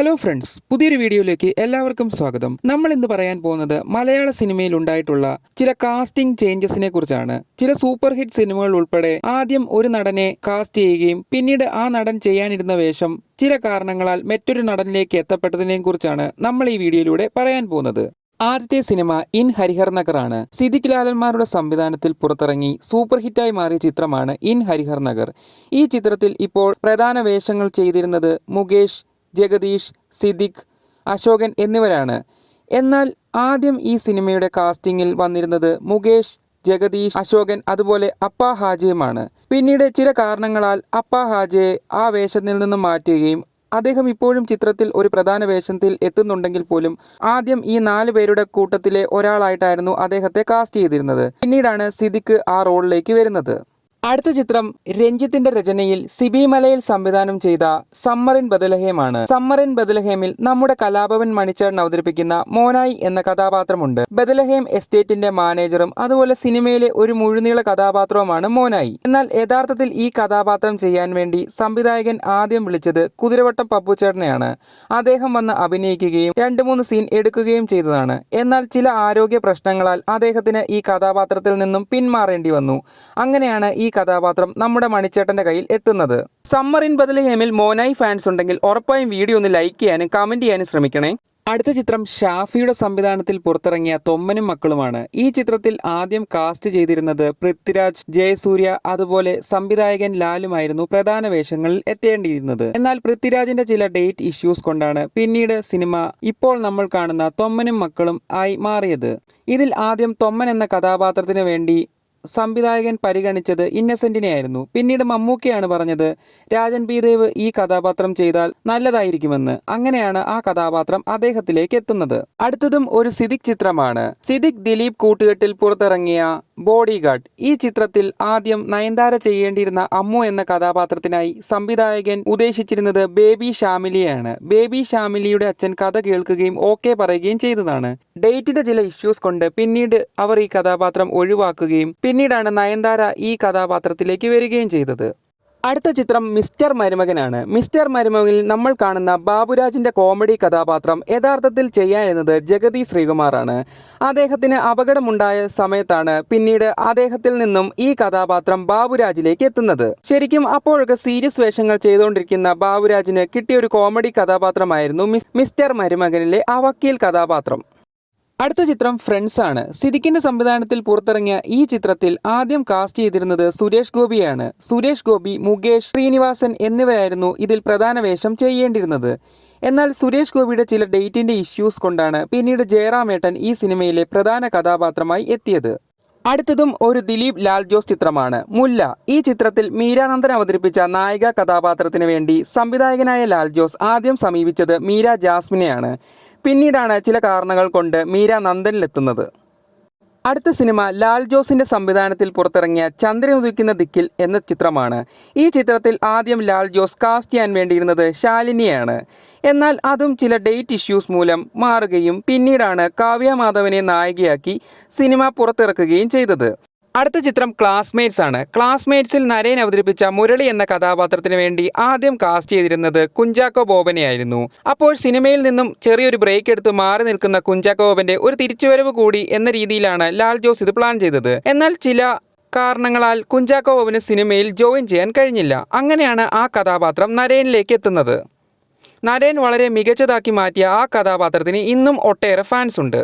Hello friends പുതിയൊരു വീഡിയോയിലേക്ക് എല്ലാവർക്കും സ്വാഗതം. നമ്മൾ ഇന്ന് പറയാൻ പോകുന്നത് മലയാള സിനിമയിൽ ഉണ്ടായിട്ടുള്ള ചില കാസ്റ്റിംഗ് ചേഞ്ചസിനെ കുറിച്ചാണ്. ചില സൂപ്പർ ഹിറ്റ് സിനിമകൾ ഉൾപ്പെടെ ആദ്യം ഒരു നടനെ കാസ്റ്റ് ചെയ്യുകയും പിന്നീട് ആ നടൻ ചെയ്യാനിരുന്ന വേഷം ചില കാരണങ്ങളാൽ മറ്റൊരു നടനിലേക്ക് എത്തപ്പെട്ടതിനെയും കുറിച്ചാണ് നമ്മൾ ഈ വീഡിയോയിലൂടെ പറയാൻ പോകുന്നത്. ആദ്യത്തെ സിനിമ ഇൻ ഹരിഹർ നഗർ ആണ്. സിദ്ദിഖ് ലാലന്മാരുടെ സംവിധാനത്തിൽ പുറത്തിറങ്ങി സൂപ്പർ ഹിറ്റായി മാറിയ ചിത്രമാണ് ഇൻ ഹരിഹർ നഗർ. ഈ ചിത്രത്തിൽ ഇപ്പോൾ പ്രധാന വേഷങ്ങൾ ചെയ്തിരുന്നത് മുകേഷ് ജഗദീഷ് സിദ്ദിഖ് അശോകൻ എന്നിവരാണ്. എന്നാൽ ആദ്യം ഈ സിനിമയുടെ കാസ്റ്റിംഗിൽ വന്നിരുന്നത് മുകേഷ് ജഗദീഷ് അശോകൻ അതുപോലെ അപ്പ ഹാജയുമാണ്. പിന്നീട് ചില കാരണങ്ങളാൽ അപ്പ ഹാജയെ ആ വേഷത്തിൽ നിന്നും മാറ്റുകയും അദ്ദേഹം ഇപ്പോഴും ചിത്രത്തിൽ ഒരു പ്രധാന വേഷത്തിൽ എത്തുന്നുണ്ടെങ്കിൽ പോലും ആദ്യം ഈ നാല് പേരുടെ കൂട്ടത്തിലെ ഒരാളായിട്ടായിരുന്നു അദ്ദേഹത്തെ കാസ്റ്റ് ചെയ്തിരുന്നത്. പിന്നീടാണ് സിദിഖ് ആ റോളിലേക്ക് വരുന്നത്. അടുത്ത ചിത്രം രഞ്ജിത്തിന്റെ രചനയിൽ സിബി മലയിൽ സംവിധാനം ചെയ്ത സമ്മറിൻ ബദലഹേമാണ്. സമ്മറിൻ ബദലഹേമിൽ നമ്മുടെ കലാഭവൻ മണിച്ചേടൻ അവതരിപ്പിക്കുന്ന മോനായി എന്ന കഥാപാത്രമുണ്ട്. ബദലഹേം എസ്റ്റേറ്റിന്റെ മാനേജറും അതുപോലെ സിനിമയിലെ ഒരു മുഴുനീള കഥാപാത്രവുമാണ് മോനായി. എന്നാൽ യഥാർത്ഥത്തിൽ ഈ കഥാപാത്രം ചെയ്യാൻ വേണ്ടി സംവിധായകൻ ആദ്യം വിളിച്ചത് കുതിരവട്ടം പപ്പുച്ചേട്ടനെയാണ് അദ്ദേഹം വന്ന് അഭിനയിക്കുകയും രണ്ട് മൂന്ന് സീൻ എടുക്കുകയും ചെയ്തതാണ്. എന്നാൽ ചില ആരോഗ്യ പ്രശ്നങ്ങളാൽ അദ്ദേഹത്തിന് ഈ കഥാപാത്രത്തിൽ നിന്നും പിന്മാറേണ്ടി വന്നു. അങ്ങനെയാണ് ഈ കഥാപാത്രം നമ്മുടെ മണിച്ചേട്ടന്റെ കയ്യിൽ എത്തുന്നത്. സമ്മർ ഇൻ ബദലഹേമിൽ മോനായി ഫാൻസ് ഉണ്ടെങ്കിൽ ഉറപ്പായും വീഡിയോ ഒന്ന് ലൈക്ക് ചെയ്യാനും കമന്റ് ചെയ്യാനും ശ്രമിക്കണേ. അടുത്ത ചിത്രം ഷാഫിയുടെ സംവിധാനത്തിൽ പുറത്തിറങ്ങിയ തൊമ്മനും മക്കളുമാണ്. ഈ ചിത്രത്തിൽ ആദ്യം കാസ്റ്റ് ചെയ്തിരുന്നത് പൃഥ്വിരാജ് ജയസൂര്യ അതുപോലെ സംവിധായകൻ ലാലുമായിരുന്നു പ്രധാന വേഷങ്ങളിൽ എത്തേണ്ടിയിരുന്നത്. എന്നാൽ പൃഥ്വിരാജിന്റെ ചില ഡേറ്റ് ഇഷ്യൂസ് കൊണ്ടാണ് പിന്നീട് സിനിമ ഇപ്പോൾ നമ്മൾ കാണുന്ന തൊമ്മനും മക്കളും ആയി മാറിയത്. ഇതിൽ ആദ്യം തൊമ്മൻ എന്ന കഥാപാത്രത്തിന് വേണ്ടി സംവിധായകൻ പരിഗണിച്ചത് ഇന്നസെന്റിനെയായിരുന്നു. പിന്നീട് മമ്മൂക്കയാണ് പറഞ്ഞത് രാജൻ പി ദേവ് ഈ കഥാപാത്രം ചെയ്താൽ നല്ലതായിരിക്കുമെന്ന്. അങ്ങനെയാണ് ആ കഥാപാത്രം അദ്ദേഹത്തിലേക്ക് എത്തുന്നത്. അടുത്തതും ഒരു സിദിക് ചിത്രമാണ്. സിദിക് ദിലീപ് കൂട്ടുകെട്ടിൽ പുറത്തിറങ്ങിയ ബോഡി ഗാർഡ് ഈ ചിത്രത്തിൽ ആദ്യം നയൻതാര ചെയ്യേണ്ടിയിരുന്ന അമ്മു എന്ന കഥാപാത്രത്തിനായി സംവിധായകൻ ഉദ്ദേശിച്ചിരുന്നത് ബേബി ഷാമിലിയാണ് ബേബി ഷാമിലിയുടെ അച്ഛൻ കഥ കേൾക്കുകയും ഓക്കെ പറയുകയും ചെയ്തതാണ്. ഡേറ്റിന്റെ ചില ഇഷ്യൂസ് കൊണ്ട് പിന്നീട് അവർ ഈ കഥാപാത്രം ഒഴിവാക്കുകയും പിന്നീടാണ് നയൻതാര ഈ കഥാപാത്രത്തിലേക്ക് വരികയും ചെയ്തത്. അടുത്ത ചിത്രം മിസ്റ്റർ മരുമകനാണ്. മിസ്റ്റർ മരുമകനിൽ നമ്മൾ കാണുന്ന ബാബുരാജിന്റെ കോമഡി കഥാപാത്രം യഥാർത്ഥത്തിൽ ചെയ്യാനിരുന്നത് ജഗതി ശ്രീകുമാറാണ്. അദ്ദേഹത്തിന് അപകടമുണ്ടായ സമയത്താണ് പിന്നീട് അദ്ദേഹത്തിൽ നിന്നും ഈ കഥാപാത്രം ബാബുരാജിലേക്ക് എത്തുന്നത്. ശരിക്കും അപ്പോഴൊക്കെ സീരിയസ് വേഷങ്ങൾ ചെയ്തുകൊണ്ടിരിക്കുന്ന ബാബുരാജിന് കിട്ടിയ ഒരു കോമഡി കഥാപാത്രമായിരുന്നു മിസ്റ്റർ മരുമകനിലെ ആ വക്കീൽ കഥാപാത്രം. അടുത്ത ചിത്രം ഫ്രണ്ട്സ് ആണ്. സിദിഖിന്റെ സംവിധാനത്തിൽ പുറത്തിറങ്ങിയ ഈ ചിത്രത്തിൽ ആദ്യം കാസ്റ്റ് ചെയ്തിരുന്നത് സുരേഷ് ഗോപിയാണ്. സുരേഷ് ഗോപി മുകേഷ് ശ്രീനിവാസൻ എന്നിവരായിരുന്നു ഇതിൽ പ്രധാന വേഷം ചെയ്യേണ്ടിയിരുന്നത്. എന്നാൽ സുരേഷ് ഗോപിയുടെ ചില ഡേറ്റിന്റെ ഇഷ്യൂസ് കൊണ്ടാണ് പിന്നീട് ജയറാമേട്ടൻ ഈ സിനിമയിലെ പ്രധാന കഥാപാത്രമായി എത്തിയത്. അടുത്തതും ഒരു ദിലീപ് ലാൽ ജോസ് ചിത്രമാണ്. മുല്ല ഈ ചിത്രത്തിൽ മീരാനന്ദൻ അവതരിപ്പിച്ച നായിക കഥാപാത്രത്തിന് വേണ്ടി സംവിധായകനായ ലാൽ ജോസ് ആദ്യം സമീപിച്ചത് മീര ജാസ്മിനെയാണ്. പിന്നീടാണ് ചില കാരണങ്ങൾ കൊണ്ട് മീര നന്ദനിലെത്തുന്നത് അടുത്ത സിനിമ ലാൽ ജോസിന്റെ സംവിധാനത്തിൽ പുറത്തിറങ്ങിയ ചന്ദ്രൻ ഉദിക്കുന്ന ദിക്കിൽ എന്ന ചിത്രമാണ്. ഈ ചിത്രത്തിൽ ആദ്യം ലാൽ ജോസ് കാസ്റ്റ് ചെയ്യാൻ വേണ്ടിയിരുന്നത് ശാലിനിയാണ്. എന്നാൽ അതും ചില ഡേറ്റ് ഇഷ്യൂസ് മൂലം മാറുകയും പിന്നീടാണ് കാവ്യ മാധവനെ നായികയാക്കി സിനിമ പുറത്തിറക്കുകയും ചെയ്തത്. അടുത്ത ചിത്രം ക്ലാസ്മേറ്റ്സ് ആണ്. ക്ലാസ്മേറ്റ്സിൽ നരേൻ അവതരിപ്പിച്ച മുരളി എന്ന കഥാപാത്രത്തിന് വേണ്ടി ആദ്യം കാസ്റ്റ് ചെയ്തിരുന്നത് കുഞ്ചാക്കോ ബോബനെയായിരുന്നു അപ്പോൾ സിനിമയിൽ നിന്നും ചെറിയൊരു ബ്രേക്ക് എടുത്ത് മാറി നിൽക്കുന്ന കുഞ്ചാക്കോ ബോബന്റെ ഒരു തിരിച്ചുവരവ് കൂടി എന്ന രീതിയിലാണ് ലാൽ ജോസ് ഇത് പ്ലാൻ ചെയ്തത്. എന്നാൽ ചില കാരണങ്ങളാൽ കുഞ്ചാക്കോ ബോബന് സിനിമയിൽ ജോയിൻ ചെയ്യാൻ കഴിഞ്ഞില്ല. അങ്ങനെയാണ് ആ കഥാപാത്രം നരേനിലേക്ക് എത്തുന്നത്. നരേൻ വളരെ മികച്ചതാക്കി മാറ്റിയ ആ കഥാപാത്രത്തിന് ഇന്നും ഒട്ടേറെ ഫാൻസ് ഉണ്ട്.